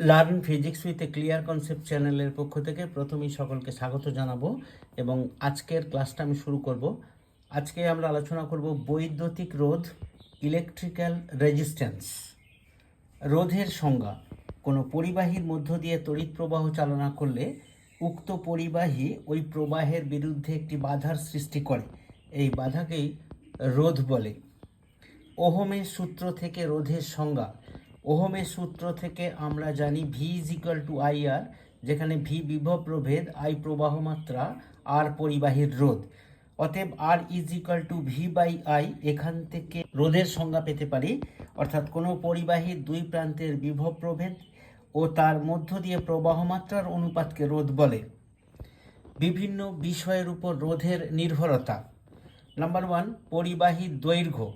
Learn physics with a clear concept চ্যানেলের পক্ষ থেকে প্রথমেই সকলকে স্বাগত জানাব এবং আজকের ক্লাসটা আমি শুরু করব। আজকে আমরা আলোচনা করব বৈদ্যুতিক রোধ ইলেকট্রিক্যাল রেজিস্ট্যান্স রোধের সংজ্ঞা, কোনো পরিবাহীর মধ্য দিয়ে তড়িৎ প্রবাহ চালনা করলে উক্ত পরিবাহী ওই প্রবাহের বিরুদ্ধে একটি বাধার সৃষ্টি করে। এই বাধাকেই রোধ বলে। ওহমের সূত্র থেকে রোধের সংজ্ঞা ওহমের সূত্র থেকে আমরা জানি V is equal to I R যেখানে ভি বিভব প্রভেদ আই প্রবাহ মাত্রা আর পরিবাহীর রোধ। অতএব R is equal to V by I এখান থেকে রোধের সংজ্ঞা পেতে পারি, অর্থাৎ কোনো পরিবাহীর দুই প্রান্তের বিভব প্রভেদ ও তার মধ্য দিয়ে প্রবাহ মাত্রার অনুপাতকে রোধ বলে। বিভিন্ন বিষয়ের উপর রোধের নির্ভরতা। নাম্বার ওয়ান পরিবাহীর দৈর্ঘ্য।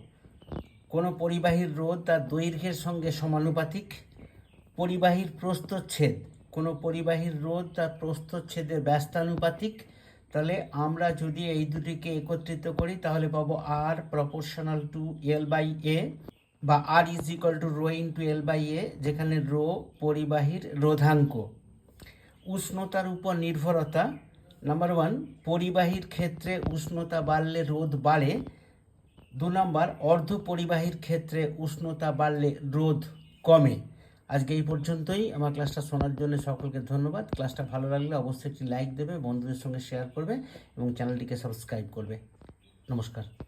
কোনো পরিবাহীর রোধ তার দৈর্ঘ্যের সঙ্গে সমানুপাতিক। পরিবাহীর প্রস্থচ্ছেদ, কোনো পরিবাহীর রোধ তার প্রস্থচ্ছেদের ব্যস্তানুপাতিক। তাহলে আমরা যদি এই দুটিকে একত্রিত করি, তাহলে পাবো R proportional to L by A বা R is equal to rho into L by A যেখানে রো পরিবাহীর রোধাঙ্ক। উষ্ণতার উপর নির্ভরতা নাম্বার ওয়ান পরিবাহীর ক্ষেত্রে উষ্ণতা বাড়লে রোধ বাড়ে। দু নম্বর অর্ধ পরিবাহীর ক্ষেত্রে উষ্ণতা বাড়লে রোধ কমে। আজকে এই পর্যন্তই। আমার ক্লাসটা শোনার জন্য সকলকে ধন্যবাদ। ক্লাসটা ভালো লাগলে অবশ্যই একটি লাইক দেবে, বন্ধুদের সঙ্গে শেয়ার করবে এবং চ্যানেলটিকে সাবস্ক্রাইব করবে। নমস্কার।